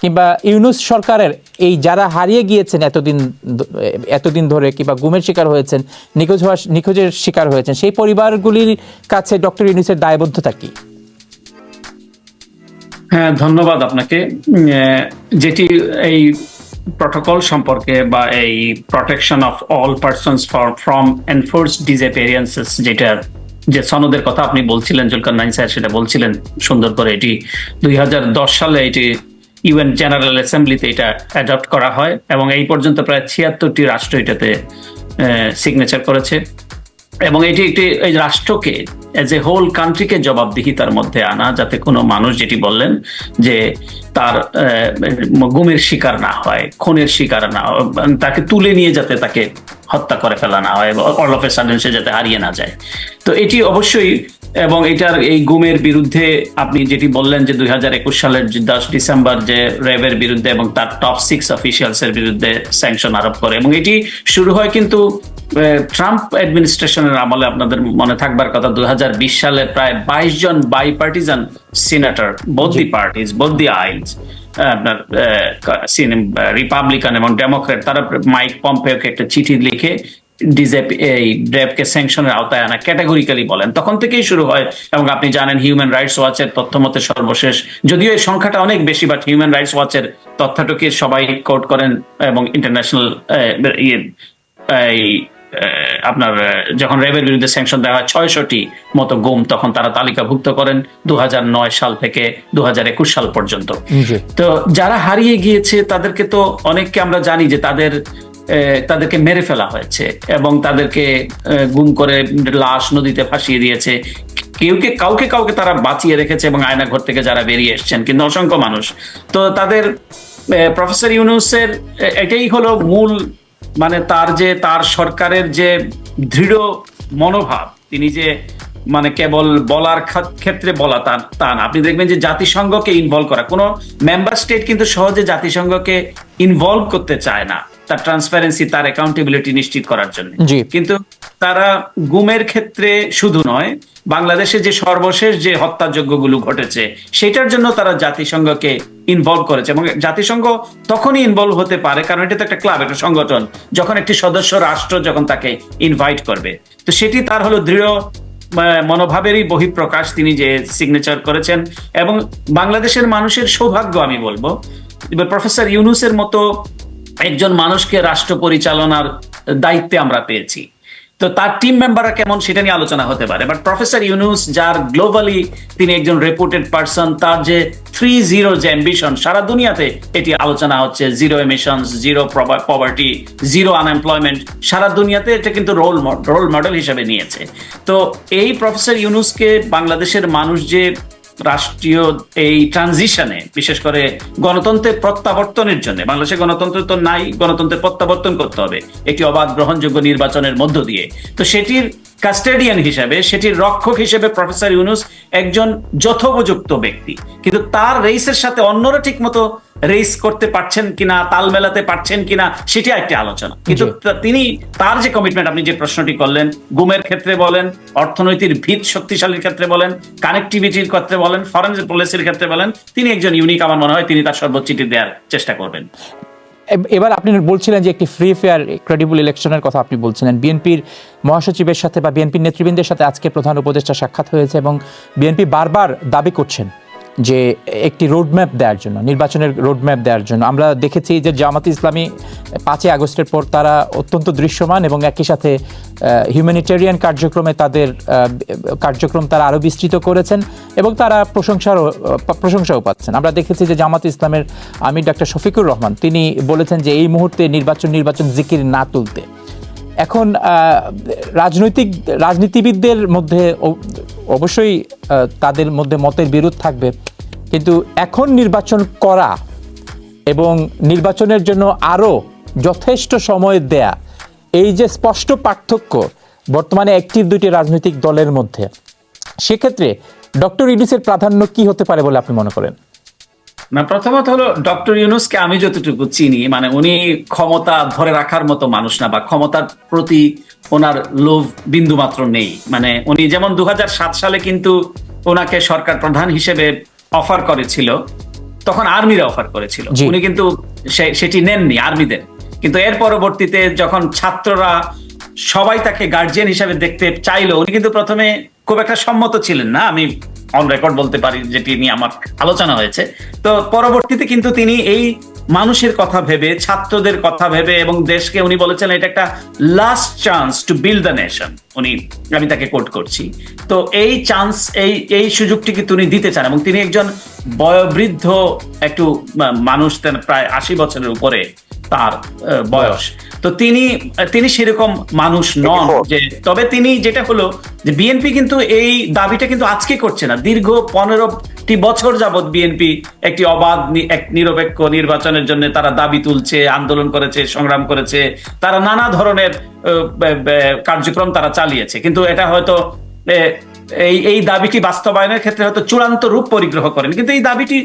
কিংবা ইউনুস সরকারের এই যারা হারিয়ে গিয়েছেন এতদিন এতদিন ধরে কিংবা গুমের শিকার হয়েছেন, নিখোঁজ হওয়া নিখোঁজের শিকার হয়েছেন, সেই পরিবারগুলির কাছে ডক্টর ইউনুসের দায়বদ্ধতা কি? হ্যাঁ ধন্যবাদ আপনাকে। যেটি এই প্রটোকল সম্পর্কে বা এই protection of all persons from enforce disappearances যেটার যে সনদের কথা আপনি বলছিলেন, জুলকার নাইন স্যার সেটা বলছিলেন, সুন্দর করে এটি দুই হাজার দশ সালে এটি ইউএন জেনারেল অ্যাসেম্বলিতে এটা অ্যাডপ্ট করা হয় এবং এই পর্যন্ত প্রায় ছিয়াত্তরটি রাষ্ট্র এটাতে সিগনেচার করেছে। এবং এটি একটি, এই রাষ্ট্রকে এজ এ হোল কান্ট্রিকে জবাবদিহিতার মধ্যে আনা যাতে কোনো মানুষ যেটি বললেন যে তার গুমের শিকার না হয়, খুনের শিকার না তাকে তুলে নিয়ে যাতে তাকে হত্যা করে ফেলা না হয় অল অফ এ সাডেন সে যাতে হারিয়ে না যায়। তো এটি অবশ্যই এবং এটার এই গুমের বিরুদ্ধে আপনি যেটি বললেন যে দুই হাজার একুশ সালের দশ ডিসেম্বর যে র্যাবের বিরুদ্ধে এবং তার টপ সিক্স অফিসিয়ালস এর বিরুদ্ধে স্যাংশন আরোপ করে এবং এটি শুরু হয় কিন্তু ট্রাম্প অ্যাডমিনিস্ট্রেশনের আমলে আপনাদের মনে থাকবার কথা দুই হাজার বিশ সালে প্রায় বাইশ জন bipartisan senator both the parties both the aisles আপনার রিপাবলিকান এবং ডেমোক্রেট তারা মাইক পম্পেওকে একটা চিঠি লিখে ডিজেপি এই ড্রেপকে স্যাংশনের আওতায় আনা ক্যাটাগরিক্যালি বলেন। তখন থেকেই শুরু হয় এবং আপনি জানেন হিউম্যান রাইটস ওয়াচের তথ্য মতে সর্বশেষ যদিও এই সংখ্যাটা অনেক বেশি বাট হিউম্যান রাইটস ওয়াচের তথ্যটাকে সবাই কোট করেন এবং ইন্টারন্যাশনাল এই আপনার যখন র্যাবের বিরুদ্ধে স্যাংশন দেওয়া হয় ছয়শটি মতো গুম তখন তারা তালিকাভুক্ত করেন দু সাল থেকে দু সাল পর্যন্ত। তো যারা হারিয়ে গিয়েছে তাদেরকে তো অনেককে আমরা জানি যে তাদের তাদেরকে মেরে ফেলা হয়েছে এবং তাদেরকে গুম করে লাশ নদীতে ভাসিয়ে দিয়েছে। কেউকে কাউকে কাউকে তারা বাঁচিয়ে রেখেছে এবং আয়না ঘর থেকে যারা বেরিয়ে এসছেন কিন্তু অসংখ্য মানুষ। তো তাদের প্রফেসর ইউনুসের এটাই হলো মূল মানে তার যে তার সরকারের যে দৃঢ় মনোভাব তিনি যে মানে কেবল বলার ক্ষেত্রে বলা তা তা না। আপনি দেখবেন যে জাতিসংঘকে ইনভলভ করা কোনো মেম্বার স্টেট কিন্তু সহজে জাতিসংঘকে ইনভলভ করতে চায় না তার ট্রান্সপারেন্সি তার অ্যাকাউন্টেবিলিটি নিশ্চিত করার জন্য। কিন্তু তারা গুমের ক্ষেত্রে শুধু নয় বাংলাদেশে যে সর্বশেষ যে হত্যাযজ্ঞগুলো ঘটেছে সেটার জন্য তারা জাতিসংঘকে ইনভলভ করেছে এবং জাতিসংঘ তখনই ইনভলভ হতে পারে, কারণ এটা তো একটা ক্লাব একটা সংগঠন, যখন একটি সদস্য রাষ্ট্র যখন তাকে ইনভাইট করবে। তো সেটি তার হলো দৃঢ় মনোভাবেরই বহিঃপ্রকাশ তিনি যে সিগনেচার করেছেন এবং বাংলাদেশের মানুষের সৌভাগ্য আমি বলব। প্রফেসর ইউনুসের মতো একজন মানুষকে রাষ্ট্র পরিচালনার দায়িত্বে আমরা পেয়েছি। তো তার টিম মেম্বাররা কেমন সেটা নিয়ে আলোচনা হতে পারে। বাট প্রফেসর ইউনুস যার গ্লোবালি তিনি একজন রেপুটেড পার্সন তার যে থ্রি জিরো যে অ্যাম্বিশন সারা দুনিয়াতে এটি আলোচনা হচ্ছে। Zero emission zero poverty zero unemployment সারা দুনিয়াতে এটা কিন্তু রোল রোল মডেল হিসেবে নিয়েছে। তো এই প্রফেসর ইউনুসকে বাংলাদেশের মানুষ যে রাষ্ট্রীয় এই ট্রানজিশনে বিশেষ করে গণতন্ত্রের প্রত্যাবর্তনের জন্য, বাংলাদেশে গণতন্ত্র তো নাই, গণতন্ত্রের প্রত্যাবর্তন করতে হবে, একটি অবাধ গ্রহণযোগ্য নির্বাচনের মধ্য দিয়ে। তো সেটির কাস্টেডিয়ান হিসেবে সেটির রক্ষক হিসেবে প্রফেসর ইউনুস একজন যথোপযুক্ত ব্যক্তি। কিন্তু তার রেসের সাথে অন্যরা ঠিক মতো রেস করতে পারছেন কিনা তাল মেলাতে পারছেন কিনা সেটি একটি আলোচনা। কিন্তু তিনি তার যে কমিটমেন্ট আপনি যে প্রশ্নটি করলেন গুমের ক্ষেত্রে বলেন অর্থনৈতিক ভিত শক্তিশালীর ক্ষেত্রে বলেন কানেক্টিভিটির ক্ষেত্রে বলেন ফরেন পলিসির ক্ষেত্রে বলেন তিনি একজন ইউনিক আমার মনে হয় তিনি তার সর্বোচ্চটি দেওয়ার চেষ্টা করবেন। এবার আপনি বলছিলেন যে একটি ফ্রি ফেয়ার ক্রেডিবল ইলেকশনের কথা আপনি বলছিলেন। বিএনপির মহাসচিবের সাথে বা বিএনপির নেতৃবৃন্দের সাথে আজকে প্রধান উপদেষ্টা সাক্ষাৎ হয়েছে এবং বিএনপি বারবার দাবি করছেন। যে একটি রোডম্যাপ দেওয়ার জন্য, নির্বাচনের রোডম্যাপ দেওয়ার জন্য। আমরা দেখেছি যে জামাত ইসলামী পাঁচই আগস্টের পর তারা অত্যন্ত দৃশ্যমান এবং একই সাথে হিউম্যানিটেরিয়ান কার্যক্রমে তাদের কার্যক্রম তারা আরও বিস্তৃত করেছেন এবং তারা প্রশংসারও, প্রশংসাও পাচ্ছেন। আমরা দেখেছি যে জামাত ইসলামের আমির ডাক্তার শফিকুর রহমান, তিনি বলেছেন যে এই মুহূর্তে নির্বাচন নির্বাচন জিকির না তুলতে এখন রাজনৈতিক, রাজনীতিবিদদের মধ্যে অবশ্যই তাদের মধ্যে মতের বিরোধ থাকবে। কিন্তু এখন নির্বাচন করা এবং নির্বাচনের জন্য আরও যথেষ্ট সময় দেয়া, এই যে স্পষ্ট পার্থক্য বর্তমানে একটি দুটি রাজনৈতিক দলের মধ্যে, সেক্ষেত্রে ডক্টর ইডিসের প্রাধান্য কি হতে পারে বলে আপনি মনে করেন? না প্রথমত হলো ডক্টর ইউনুসকে আমি যতটুকু চিনি মানে উনি ক্ষমতা ধরে রাখার মতো মানুষ না বা ক্ষমতার প্রতি ওনার লোভ বিন্দু মাত্র নেই। মানে উনি যেমন দু সালে কিন্তু ওনাকে সরকার প্রধান হিসেবে অফার করেছিল তখন আর্মিরা অফার করেছিল। উনি কিন্তু সে- সেটি নেননি আর্মিদের। কিন্তু এর পরবর্তীতে যখন ছাত্ররা সবাই তাকে গার্জিয়ান হিসাবে দেখতে চাইলো উনি কিন্তু প্রথমে খুব একটা সম্মত ছিলেন না আমি অন রেকর্ড বলতে পারি যেটি নিয়ে আমার আলোচনা হয়েছে। তো পরবর্তীতে কিন্তু তিনি এই মানুষের কথা ভেবে, ছাত্রদের কথা ভেবে এবং দেশকে উনি বলেছেন, এটা একটা last chance to build the nation উনি, আমি তাকে কোট করছি। তো এই চান্স এই এই সুযোগটিকে তিনি দিতে চান এবং তিনি একজন বয়োবৃদ্ধ একটু মানুষ প্রায় আশি বছরের উপরে তার বয়স। তো তিনি তিনি সেরকম মানুষ নন যে তবে তিনি যেটা হলো যে বিএনপি কিন্তু এই দাবিটা কিন্তু আজকে করছে না। দীর্ঘ পনেরোটি বছর যাবৎ বিএনপি একটি অবাধ এক নিরপেক্ষ নির্বাচনের জন্য তারা দাবি তুলছে আন্দোলন করেছে সংগ্রাম করেছে। তারা নানা ধরনের কার্যক্রম তারা চালিয়েছে। কিন্তু এটা হয়তো এই এই দাবিটি বাস্তবায়নের ক্ষেত্রে হয়তো চূড়ান্ত রূপ পরিগ্রহ করেন। কিন্তু এই দাবিটি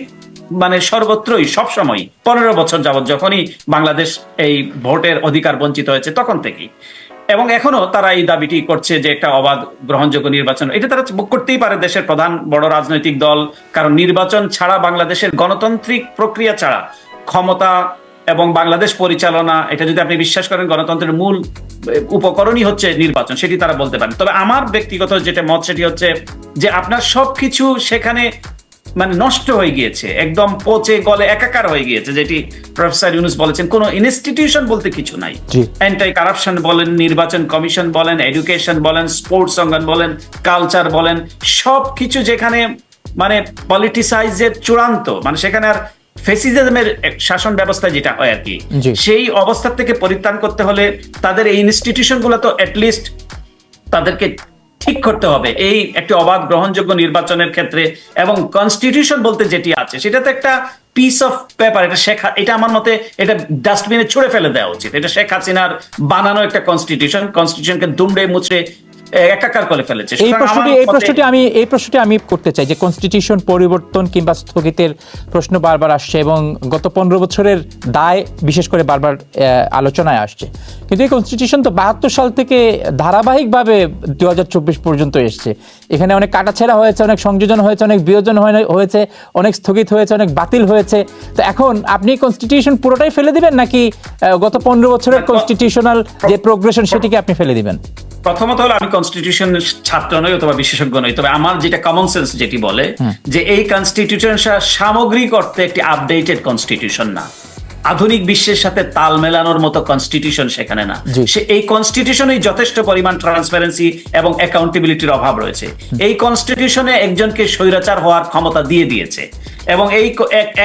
মানে সর্বত্রই সবসময় পনেরো বছর যাবত যখনই বাংলাদেশ এই ভোটের অধিকার বঞ্চিত হয়েছে, তখন থেকেই। এবং এখনও তারা এই দাবিটি করছে যে একটা অবাধ গ্রহণযোগ্য নির্বাচন। এটা তারা করতেই পারে দেশের প্রধান বড় রাজনৈতিক দল, কারণ নির্বাচন ছাড়া বাংলাদেশের গণতান্ত্রিক প্রক্রিয়া ছাড়া ক্ষমতা এবং বাংলাদেশ পরিচালনা, এটা যদি আপনি বিশ্বাস করেন, গণতন্ত্রের মূল উপকরণই হচ্ছে নির্বাচন, সেটি তারা বলতে পারেন। তবে আমার ব্যক্তিগত যেটা মত, সেটি হচ্ছে যে আপনার সবকিছু সেখানে মানে নষ্ট হয়ে গিয়েছে একদম পচে গলে একাকার হয়ে গিয়েছে যেটি প্রফেসর ইউনুস বলেছেন। কোনো ইনস্টিটিউশন বলতে কিছু নাই। অ্যান্টাই কারাপশন বলেন নির্বাচন কমিশন বলেন এডুকেশন বলেন স্পোর্টস অঙ্গন বলেন কালচার বলেন সব কিছু যেখানে মানে পলিটিসাইজের চূড়ান্ত মানে সেখানে আর ফেসিজমের শাসন ব্যবস্থা যেটা হয় আর কি সেই অবস্থা থেকে পরিত্রাণ করতে হলে তাদের এই ইনস্টিটিউশনগুলো তো অ্যাটলিস্ট তাদেরকে ঠিক করতে হবে। এই একটি অবাধ গ্রহণযোগ্য নির্বাচনের ক্ষেত্রে এবং কনস্টিটিউশন বলতে যেটি আছে, সেটা তো একটা পিস অফ পেপার এটা শেখ, এটা আমার মতে এটা ডাস্টবিনে ছুড়ে ফেলে দেওয়া উচিত। এটা শেখ হাসিনার বানানো একটা কনস্টিটিউশন কনস্টিটিউশনকে দুমড়ে মুচড়ে একাকার করে ফেলেছে? এই প্রশ্নটি এই প্রশ্নটি আমি এই প্রশ্নটি আমি করতে চাই যে কনস্টিটিউশন পরিবর্তন কিংবা স্থগিতের প্রশ্ন বারবার আসছে এবং গত পনেরো বছরের দায় বিশেষ করে বারবার আলোচনায় আসছে। কিন্তু এই কনস্টিটিউশন তো বাহাত্তর সাল থেকে ধারাবাহিকভাবে দু হাজার চব্বিশ পর্যন্ত এসছে। এখানে অনেক কাটাছেড়া হয়েছে অনেক সংযোজন হয়েছে অনেক বিয়োজন হয়েছে অনেক স্থগিত হয়েছে অনেক বাতিল হয়েছে। তো এখন আপনি কনস্টিটিউশন পুরোটাই ফেলে দিবেন নাকি গত পনেরো বছরের কনস্টিটিউশনাল যে প্রোগ্রেশন সেটিকে আপনি ফেলে দিবেন? প্রথমত হলো আমি কনস্টিটিউশন ছাত্র নই অথবা বিশেষজ্ঞ নই তবে আমার যেটা কমন সেন্স যেটি বলে যে এই কনস্টিটিউশন সামগ্রিক অর্থে একটি আপডেটেড কনস্টিটিউশন না। আধুনিক বিশ্বের সাথে তাল মেলানোর মতো কনস্টিটিউশন সেখানে না। সে এই কনস্টিটিউশনে যথেষ্ট পরিমাণ ট্রান্সপারেন্সি এবং অ্যাকাউন্টেবিলিটির অভাব রয়েছে। এই কনস্টিটিউশনে একজনকে স্বৈরাচার হওয়ার ক্ষমতা দিয়ে দিয়েছে। এবং এই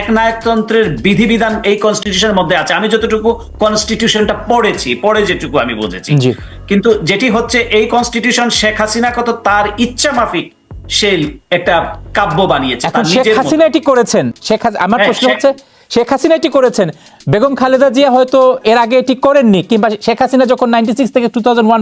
একনায়কতন্ত্রের বিধিবিধান এই কনস্টিটিউশনের মধ্যে আছে। আমি যতটুকু কনস্টিটিউশনটা পড়েছি পড়ে যেটুকু আমি বুঝেছি। কিন্তু যেটি হচ্ছে এই কনস্টিটিউশন শেখ হাসিনা কত তার ইচ্ছা মাফিক সে একটা কাব্য বানিয়েছে শেখ হাসিনা এটি করেছেন। শেখ আমার হ্যাঁ, প্রশ্ন হচ্ছে শেখ হাসিনা এটি করেছেন। বেগম খালেদা জিয়া হয়তো এর আগে এটি করেননি কিংবা শেখ হাসিনা যখন নাইনটি সিক্স থেকে টু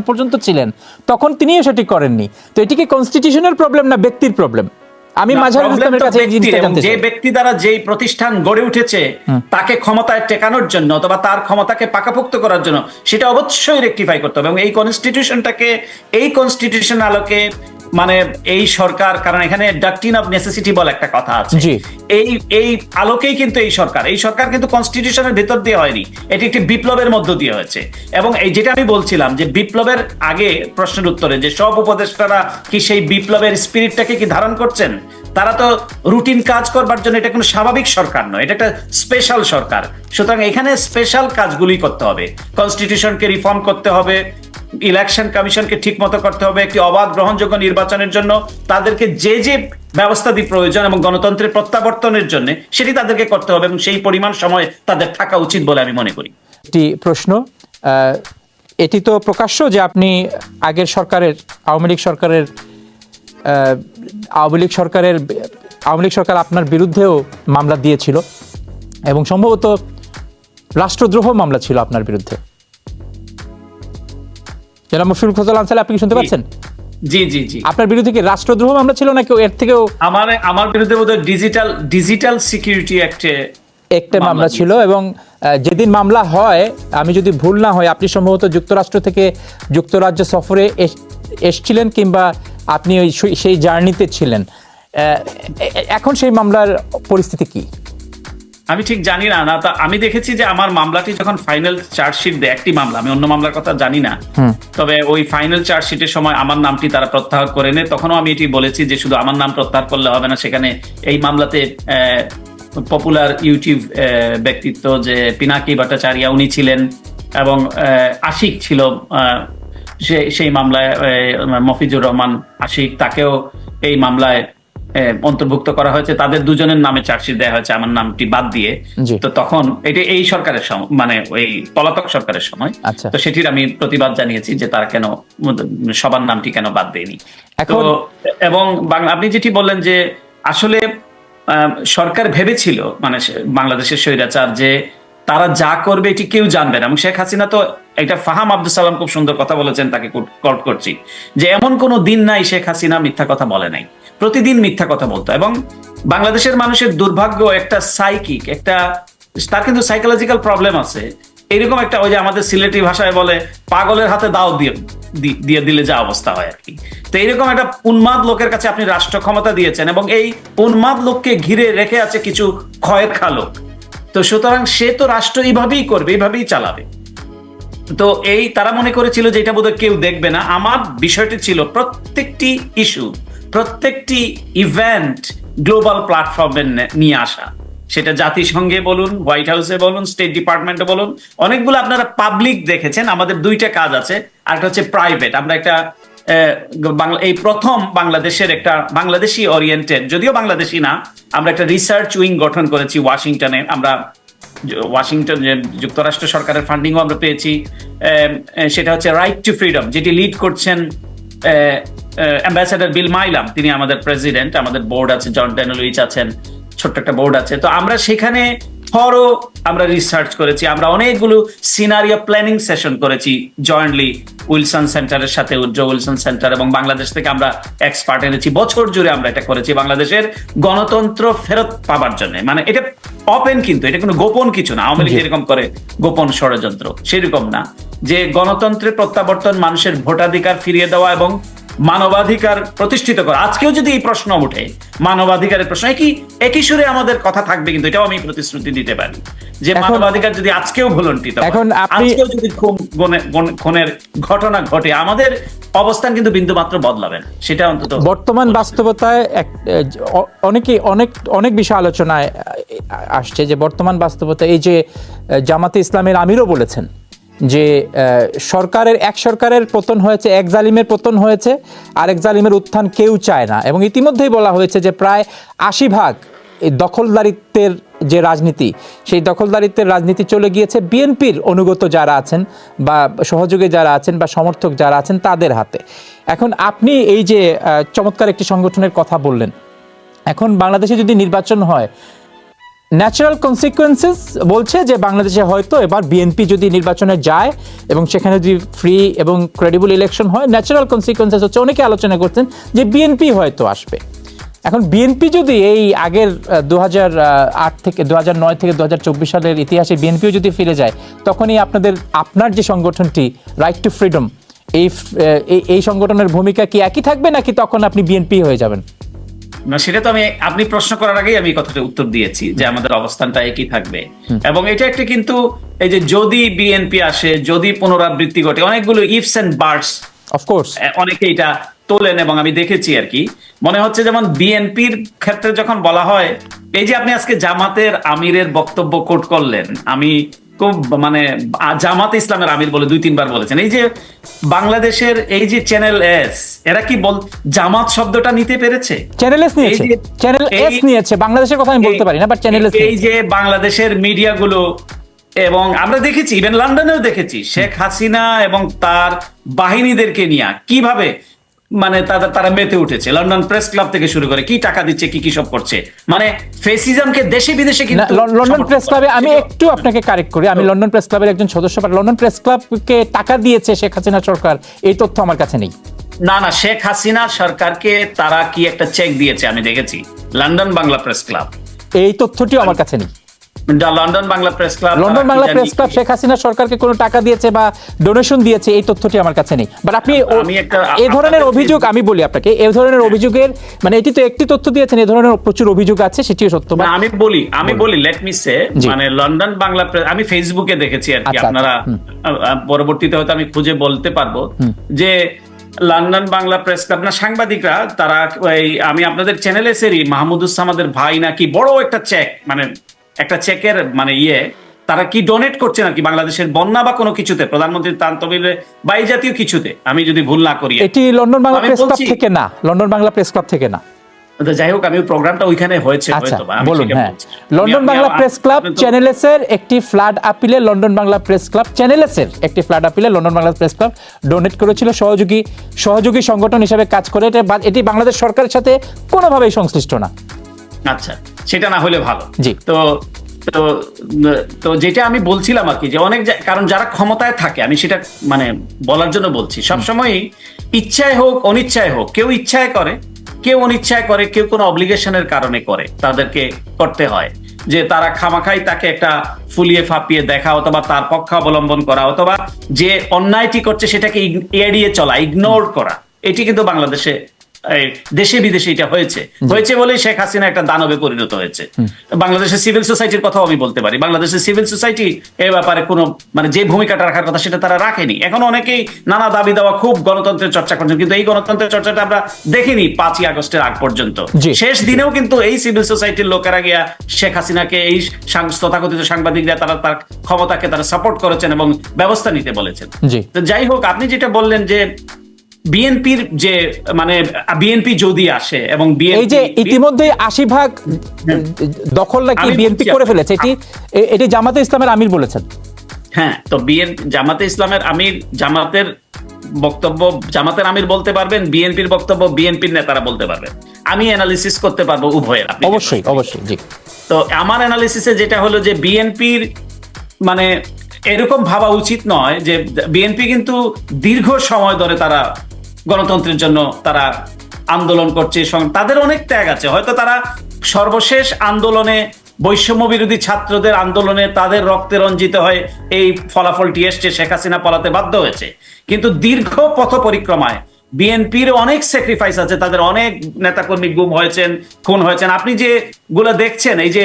পর্যন্ত ছিলেন তখন তিনিও সেটি করেননি। তো এটি কি কনস্টিটিউশনের প্রবলেম না ব্যক্তির প্রবলেম আমি মাঝারুল ইসলামের কাছে এই জিনিসটা জানতে চাই। যে ব্যক্তি দ্বারা যেই প্রতিষ্ঠান গড়ে উঠেছে তাকে ক্ষমতায় টেকানোর জন্য অথবা তার ক্ষমতাকে পাকাপোক্ত করার জন্য সেটা অবশ্যই রেকটিফাই করতে হবে এবং এই কনস্টিটিউশনটাকে এই কনস্টিটিউশন আলোকে মানে এই সরকার কারণ এখানে ডাকটিন অফ নেসেসিটি বলে একটা কথা আছে। জি। এই এই আলোকেই কিন্তু এই সরকার। এই সরকার কিন্তু কনস্টিটিউশনের ভেতর দিয়ে হয়নি। এটি একটি বিপ্লবের মধ্য দিয়ে হয়েছে। এবং এই যেটা আমি বলছিলাম যে বিপ্লবের আগে প্রশ্নের উত্তরে যে সব উপদেষ্টারা কি সেই বিপ্লবের স্পিরিটটাকে কি ধারণ করছেন? তারা তো রুটিন কাজ করবার জন্য এটা কোনো স্বাভাবিক সরকার নয়, এটা একটা স্পেশাল সরকার। সুতরাং এখানে স্পেশাল কাজগুলি করতে হবে। কনস্টিটিউশনকে রিফর্ম করতে হবে ইলেকশন কমিশনকে ঠিক মতো করতে হবে, একটি অবাধ গ্রহণযোগ্য নির্বাচনের জন্য তাদেরকে যে যে ব্যবস্থা দিয়ে প্রয়োজন এবং গণতন্ত্রের প্রত্যাবর্তনের জন্য সেটি তাদেরকে করতে হবে এবং সেই পরিমাণ সময় তাদের থাকা উচিত বলে আমি মনে করি। একটি প্রশ্ন এটি তো প্রকাশ্য যে আপনি আগের সরকারের, আওয়ামী লীগ সরকারের আওয়ামী লীগ সরকারের আওয়ামী লীগ সরকার আপনার বিরুদ্ধেও মামলা দিয়েছিল এবং সম্ভবত রাষ্ট্রদ্রোহ মামলা ছিল আপনার বিরুদ্ধে। জনাব মফিউল ফজল আনসারি আপনি কি শুনতে পাচ্ছেন? জি জি জি। আপনার বিরুদ্ধে কি রাষ্ট্রদ্রোহ মামলা ছিল নাকি এর থেকেও আমার আমার বিরুদ্ধে বোধহয় ডিজিটাল ডিজিটাল সিকিউরিটি অ্যাক্টে একটা মামলা ছিল এবং যেদিন মামলা হয় আমি যদি ভুল না হয় আপনি সম্ভবত যুক্তরাষ্ট্র থেকে যুক্তরাজ্য সফরে এস- এসছিলেন কিংবা আপনি ওই সেই- জার্নিতে ছিলেন এখন সেই মামলার পরিস্থিতি কি? আমি ঠিক জানি না না তা আমি দেখেছি যে আমার মামলাটি যখন ফাইনাল চার্জশিট দেয় একটি মামলা আমি অন্য মামলার কথা জানি না। তবে ওই ফাইনাল চার্জশিটের সময় আমার নামটি তারা প্রত্যাহার করে নেয়। তখনও আমি এটি বলেছি যে শুধু আমার নাম প্রত্যাহার করলে হবে না সেখানে এই মামলাতে পপুলার ইউটিউব ব্যক্তিত্ব যে পিনাকি ভট্টাচার্য উনি ছিলেন এবং আশিক ছিল সে- সেই মামলায় মফিজুর রহমান আশিক তাকেও এই মামলায় অন্তর্ভুক্ত করা হয়েছে। তাদের দুজনের নামে চার্জশিট দেওয়া হয়েছে আমার নামটি বাদ দিয়ে। তো তখন এটা এই সরকারের সময় মানে ওই পলাতক সরকারের সময়। আচ্ছা। তো সেটির আমি প্রতিবাদ জানিয়েছি যে তারা কেন সবার নামটি কেন বাদ দেয়নি। তো এবং আপনি যেটি বললেন যে আসলে আহ, সরকার ভেবেছিল মানে বাংলাদেশের স্বৈরাচার যে তারা যা করবে এটি কেউ জানবে না। এবং শেখ হাসিনা তো একটা ফাহাম আব্দুল সালাম খুব সুন্দর কথা বলেছেন তাকে কল করছি, যে এমন কোনো দিন নাই শেখ হাসিনা মিথ্যা কথা বলে নাই। প্রতিদিন মিথ্যা কথা বলতো। এবং বাংলাদেশের মানুষের দুর্ভাগ্য একটা সাইকিক একটা তার কিন্তু সাইকোলজিক্যাল প্রবলেম আছে। এরকম একটা ওই যে আমাদের সিলেটি ভাষায় বলে, পাগলের হাতে দাও দিয়ে দিয়ে দিলে যা অবস্থা হয় আর কি। তো এরকম একটা উন্মাদ লোকের কাছে আপনি রাষ্ট্র ক্ষমতা দিয়েছেন এবং এই উন্মাদ লোককে ঘিরে রেখে আছে কিছু ক্ষয়ের খালোক। তো সুতরাং সে তো রাষ্ট্র এইভাবেই করবে, এইভাবেই চালাবে। তো এই তারা মনে করেছিল যে এটা বোধহয় কেউ দেখবে না। আমার বিষয়টি ছিল প্রত্যেকটি ইস্যু প্রত্যেকটি ইভেন্ট গ্লোবাল প্ল্যাটফর্মে নিয়ে আসা। সেটা জাতিসংঘে বলুন হোয়াইট হাউসে বলুন স্টেট ডিপার্টমেন্টে বলুন, অনেকগুলো আপনারা পাবলিক দেখেছেন। আমাদের দুইটা কাজ আছে, আর একটা হচ্ছে প্রাইভেট আমরা একটা এই প্রথম বাংলাদেশের একটা বাংলাদেশি ওরিয়েন্টেড যদিও বাংলাদেশি না, আমরা একটা রিসার্চ উইং গঠন করেছি ওয়াশিংটনে, আমরা ওয়াশিংটন যুক্তরাষ্ট্র সরকারের ফান্ডিংও আমরা পেয়েছি সেটা হচ্ছে রাইট টু ফ্রিডম যেটি লিড করছেন অ্যাম্বাসেডার বিল মাইলাম তিনি আমাদের প্রেসিডেন্ট আমাদের বোর্ড আছে জন ডেনলুইচ আছেন, ছোট্ট একটা বোর্ড আছে। তো আমরা সেখানে থরো আমরা রিসার্চ করেছি আমরা অনেকগুলো সিনারিও প্ল্যানিং সেশন করেছি জয়েন্টলি উইলসন সেন্টারের সাথে উজ্জ্ব উইলসন সেন্টার এবং বাংলাদেশ থেকে আমরা এক্সপার্ট এনেছি। বছর জুড়ে আমরা এটা করেছি বাংলাদেশের গণতন্ত্র ফেরত পাবার জন্য। মানে এটা ওপেন কিন্তু এটা কোনো গোপন কিছু না। আওয়ামী লীগ এরকম করে গোপন ষড়যন্ত্র সেরকম না। যে গণতন্ত্রের প্রত্যাবর্তন মানুষের ভোটাধিকার ফিরিয়ে দেওয়া এবং মানবাধিকার প্রতিষ্ঠিত করা। আজকেও যদি এই প্রশ্ন ওঠে মানবাধিকারের প্রশ্ন একই একই সুরে আমাদের কথা থাকবে কিন্তু এটাও আমি প্রতিশ্রুতি দিতে পারি যে মানবাধিকার যদি আজকেও ভুলন্টিত এখন আজকেও যদি খুনের ঘটনা ঘটে আমাদের অবস্থান কিন্তু বিন্দুমাত্র বদলাবে না সেটা অন্তত বর্তমান বাস্তবতায় অনেকে অনেক অনেক বিষয় আলোচনায় আসছে যে বর্তমান বাস্তবতা এই যে জামাতে ইসলামের আমিরও বলেছেন যে সরকারের, এক সরকারের পতন হয়েছে, এক জালিমের পতন হয়েছে, আরেক জালিমের উত্থান কেউ চায় না। এবং ইতিমধ্যেই বলা হয়েছে যে, প্রায় আশি ভাগ এই দখলদারিত্বের যে রাজনীতি, সেই দখলদারিত্বের রাজনীতি চলে গিয়েছে বিএনপির অনুগত যারা আছেন বা সহযোগী যারা আছেন বা সমর্থক যারা আছেন তাদের হাতে। এখন আপনি এই যে চমৎকার একটি সংগঠনের কথা বললেন। এখন বাংলাদেশে যদি নির্বাচন হয় ন্যাচারাল কনসিকুয়েন্সেস বলছে যে বাংলাদেশে হয়তো এবার বিএনপি যদি নির্বাচনে যায় এবং সেখানে যদি ফ্রি এবং ক্রেডিবল ইলেকশন হয় ন্যাচারাল কনসিকুয়েন্সেস হচ্ছে অনেকে আলোচনা করছেন যে বিএনপি হয়তো আসবে। এখন বিএনপি যদি এই আগের দু থেকে দু নয় থেকে দুহাজার চব্বিশ সালের ইতিহাসে বিএনপিও যদি ফিরে যায়, তখনই আপনাদের, আপনার যে সংগঠনটি রাইট টু ফ্রিডম এই- এই সংগঠনের ভূমিকা কি একই থাকবে নাকি তখন আপনি বিএনপি হয়ে যাবেন? না সেটা তো আমি আপনি প্রশ্ন করার আগেই আমি কথাটা উত্তর দিয়েছি যে আমাদের অবস্থানটা একই থাকবে। এবং এটা একটা কিন্তু এই যে যদি বিএনপি আসে যদি পুনরাবৃত্তি ঘটে অনেকগুলো ইফস এন্ড বার্ডস অফকোর্স অনেকে এটা তোলেন এবং আমি দেখেছি আর কি। মনে হচ্ছে যেমন বিএনপির ক্ষেত্রে যখন বলা হয় এই যে আপনি আজকে জামাতের আমিরের বক্তব্য কোট করলেন আমি মানে জামাত ইসলামের আমির বলে দুই তিনবার বলেছেন। এই যে বাংলাদেশের এই যে চ্যানেল এস এরা কি বল জামাত শব্দটা নিতে পেরেছে? চ্যানেল এস নিয়েছে। চ্যানেল এস নিয়েছে। বাংলাদেশের কথা আমি বলতে পারি না বাট চ্যানেল এস এই যে বাংলাদেশের মিডিয়াগুলো এবং আমরা দেখেছি ইভেন লন্ডনেও দেখেছি শেখ হাসিনা এবং তার বাহিনীদেরকে নিয়ে কীভাবে মানে তাদের তারা মেতে উঠেছে। লন্ডন প্রেস ক্লাব থেকে শুরু করে কি টাকা দিচ্ছে কি কি সব করছে। মানে ফেসিজমকে দেশে বিদেশে কিন্তু লন্ডন প্রেস ক্লাবে আমি একটু আপনাকে কারেক্ট করি। আমি লন্ডন প্রেস ক্লাবের একজন সদস্য বাট লন্ডন প্রেস ক্লাবকে টাকা দিয়েছে শেখ হাসিনা সরকার এই তথ্য আমার কাছে নেই। না না শেখ হাসিনা সরকারকে তারা কি একটা চেক দিয়েছে? আমি দেখেছি। লন্ডন বাংলা প্রেস ক্লাব এই তথ্যটিও আমার কাছে নেই। London Bangla press club London Bangla press club Sheikh Hasina সরকারকে কোনো টাকা দিয়েছে বা ডোনেশন দিয়েছে এই তথ্যটি আমার কাছে নেই। বাট আপনি আমি এই ধরনের অভিযোগ আমি বলি আপনাকে এই ধরনের অভিযোগের মানে এটি তো একটি তথ্য দিয়েছেন এই ধরনের প্রচুর অভিযোগ আছে সেটিও সত্য না, আমি বলি আমি বলি লেট মি সে মানে লন্ডন বাংলা প্রেস আমি ফেসবুকে দেখেছি আর কি আচ্ছা, আপনারা আহ, আহ, পরবর্তীতে হয়তো আমি খুঁজে বলতে পারব যে লন্ডন বাংলা প্রেস ক্লাব না সাংবাদিকরা তারা আমি আপনাদের চ্যানেলে সেরি মাহমুদুসামাদের ভাই নাকি বড় একটা চেক মানে একটা চেকের মানে ইয়ে তারা কি ডোনেট করছে নাকি বাংলাদেশের বন্যা বা কোনো কিছুতে? প্রধানমন্ত্রী ত্রাণ তহবিলে বা এই জাতীয় কিছুতে? আমি যদি ভুল না করি। এটি লন্ডন বাংলা প্রেস ক্লাব থেকে না। লন্ডন বাংলা প্রেস ক্লাব থেকে না। যাই হোক আমি প্রোগ্রামটা ওইখানে হয়েছে আচ্ছা বলুন হ্যাঁ। লন্ডন বাংলা প্রেস ক্লাব আপনি তো- চ্যানেলেসের একটি ফ্লাড আপিলে লন্ডন বাংলা প্রেস ক্লাব চ্যানেলেসের একটি flood আপিলে London Bangla press club donate করেছিল সহযোগী সহযোগী সংগঠন হিসেবে কাজ করে। এটি বাংলাদেশ সরকারের সাথে কোনোভাবেই সংশ্লিষ্ট না। আচ্ছা সেটা না হলে ভালো। জি। তো তো তো যেটা আমি বলছিলাম আর কি যে অনেক কারণ যারা ক্ষমতায় থাকে আমি সেটা মানে বলার জন্য বলছি সবসময়ই ইচ্ছায় হোক অনিচ্ছায় হোক কেউ ইচ্ছায় করে কেউ অনিচ্ছায় করে কেউ কোনো অব্লিগেশনের কারণে করে তাদেরকে করতে হয়। যে তারা খামাখাই তাকে একটা ফুলিয়ে ফাপিয়ে দেখা অথবা তার পক্ষ অবলম্বন করা অথবা যে অন্যায়টি করছে সেটাকে এড়িয়ে চলা ইগনোর করা। এটি কিন্তু বাংলাদেশে দেশে বিদেশে এটা হয়েছে। হয়েছে বলেই শেখ হাসিনা একটা দানবে পরিণত হয়েছে। বাংলাদেশের সিভিল সোসাইটির কথাও আমি বলতে পারি। বাংলাদেশের সিভিল সোসাইটি এ ব্যাপারে কোনো মানে যে ভূমিকাটা রাখার কথা সেটা তারা রাখেনি। এখন অনেকেই নানা দাবি দেওয়া খুব গণতন্ত্রের চর্চা করছেন। কিন্তু এই গণতন্ত্রের চর্চাটা আমরা দেখিনি পাঁচই আগস্টের আগ পর্যন্ত। শেষ দিনেও কিন্তু এই সিভিল সোসাইটির লোকেরা গিয়া শেখ হাসিনাকে এই তথাকথিত সাংবাদিকরা তারা তার ক্ষমতাকে তারা সাপোর্ট করেছেন এবং ব্যবস্থা নিতে বলেছেন। তো যাই হোক আপনি যেটা বললেন যে বিএনপির যে মানে বিএনপি যদি আসে এবং এই যে ইতিমধ্যে আশি ভাগ দখল নাকি বিএনপি করে ফেলেছে এটি এটি জামাতে ইসলামের আমির বলেছেন। হ্যাঁ তো বিএন জামাতে ইসলামের আমির জামাতের বক্তব্য জামাতের আমির বলতে পারবেন বিএনপির বক্তব্য বিএনপির নেতারা বলতে পারবেন। আমি অ্যানালিসিস করতে পারব উভয়ের অবশ্যই অবশ্যই জি। তো আমার অ্যানালিসিসে যেটা হলো যে বিএনপির মানে এরকম ভাবা উচিত নয় যে বিএনপি কিন্তু দীর্ঘ সময় ধরে তারা গণতন্ত্রের জন্য তারা আন্দোলন করছে তাদের অনেক ত্যাগ আছে। হয়তো তারা সর্বশেষ আন্দোলনে বৈষম্য বিরোধী ছাত্রদের আন্দোলনে তাদের রক্তে রঞ্জিত হয়ে এই ফলাফলটি এসছে, শেখ হাসিনা পলাতে বাধ্য হয়েছে। কিন্তু দীর্ঘ পথ পরিক্রমায় বিএনপির অনেক স্যাক্রিফাইস আছে, তাদের অনেক নেতাকর্মী গুম হয়েছেন, খুন হয়েছেন। আপনি যে গুলা দেখছেন, এই যে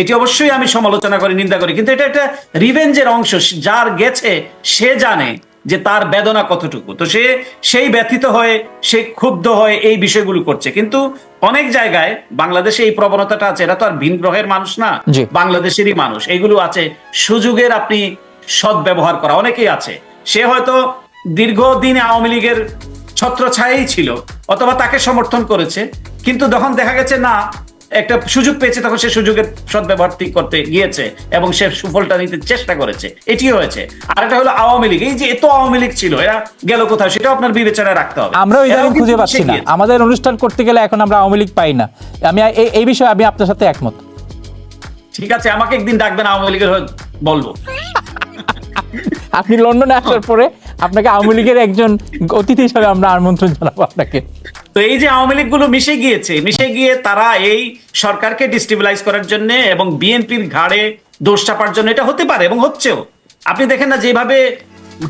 এটি অবশ্যই আমি সমালোচনা করি, নিন্দা করি, কিন্তু এটা একটা রিভেঞ্জের অংশ। যার গেছে, সে জানে যে তার বেদনা কতটুকু? তো সে সেই ব্যথিত হয়ে সে ক্ষুব্ধ হয়ে এই বিষয়গুলো করছে। কিন্তু অনেক জায়গায় বাংলাদেশে এই প্রবণতাটা আছে এরা তো আর ভিন গ্রহের মানুষ না বাংলাদেশেরই মানুষ। এইগুলো আছে সুযোগের আপনি সৎ ব্যবহার করা অনেকেই আছে। সে হয়তো দীর্ঘদিন আওয়ামী লীগের ছত্রছায়াই ছিল অথবা তাকে সমর্থন করেছে কিন্তু যখন দেখা গেছে না একটা সুযোগ পেয়েছে তখন সে সুযোগের সদ্ব্যবহার করতে গিয়েছে এবং সে সুফলটা নিতে চেষ্টা করেছে। এটি হয়েছে। আর এটা হলো আওয়ামী লীগ। এই যে এত আওয়ামী লীগ ছিল এরা গেল কোথাও সেটাও আপনার বিবেচনায় রাখতে হবে। আমরাও এরাও ইদানিং খুঁজে পাচ্ছি না। আমাদের অনুষ্ঠান করতে গেলে এখন আমরা আওয়ামী লীগ পাই না। আমি এই- বিষয়ে আমি আপনার সাথে একমত। ঠিক আছে আমাকে একদিন ডাকবেন আওয়ামী লীগের বলব। আপনি লন্ডনে আসার পরে আপনাকে আওয়ামী লীগের একজন অতিথি হিসাবে আমরা আমন্ত্রণ জানাব আপনাকে। তো এই যে আওয়ামী লীগগুলো মিশে গিয়েছে মিশে গিয়ে তারা এই সরকারকে ডিস্টেবিলাইজ করার জন্য এবং বিএনপির ঘাড়ে দোষ চাপার জন্য এটা হতে পারে এবং হচ্ছেও। আপনি দেখেন না যেভাবে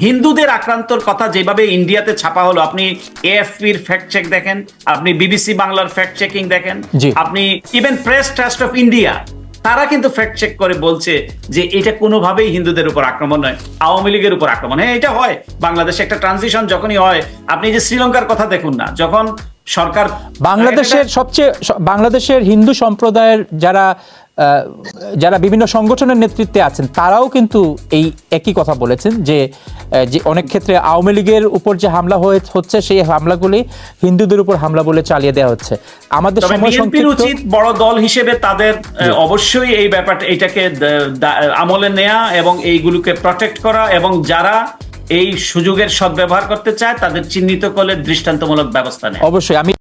হিন্দুদের আক্রান্তর কথা যেভাবে ইন্ডিয়াতে ছাপা হলো আপনি এএফপির ফ্যাক্ট চেক দেখেন আপনি বিবিসি বাংলার ফ্যাক্ট চেকিং দেখেন আপনি even press trust of India তারা কিন্তু ফ্যাক্ট চেক করে বলছে যে এটা কোনোভাবেই হিন্দুদের উপর আক্রমণ নয় আওয়ামী লীগের উপর আক্রমণ। হ্যাঁ এটা হয় বাংলাদেশে একটা ট্রানজিশন যখনই হয় আপনি যে শ্রীলঙ্কার কথা দেখুন না যখন সরকার বাংলাদেশের সবচেয়ে বাংলাদেশের হিন্দু সম্প্রদায়ের যারা যারা বিভিন্ন সংগঠনের নেতৃত্বে আছেন তারাও কিন্তু এই একই কথা বলেছেন যে যে অনেক ক্ষেত্রে আওয়ামী লীগের উপর যে হামলা হয়ে হচ্ছে সেই হামলাগুলি হিন্দুদের উপর হামলা বলে চালিয়ে দেওয়া হচ্ছে। আমাদের সময় উচিত বড় দল হিসেবে তাদের অবশ্যই এই ব্যাপারটা এটাকে আমলে নেয়া এবং এইগুলোকে প্রটেক্ট করা এবং যারা এই সুযোগের সদ্ব্যবহার করতে চায় তাদের চিহ্নিত করলে দৃষ্টান্তমূলক ব্যবস্থা নেয় অবশ্যই আমি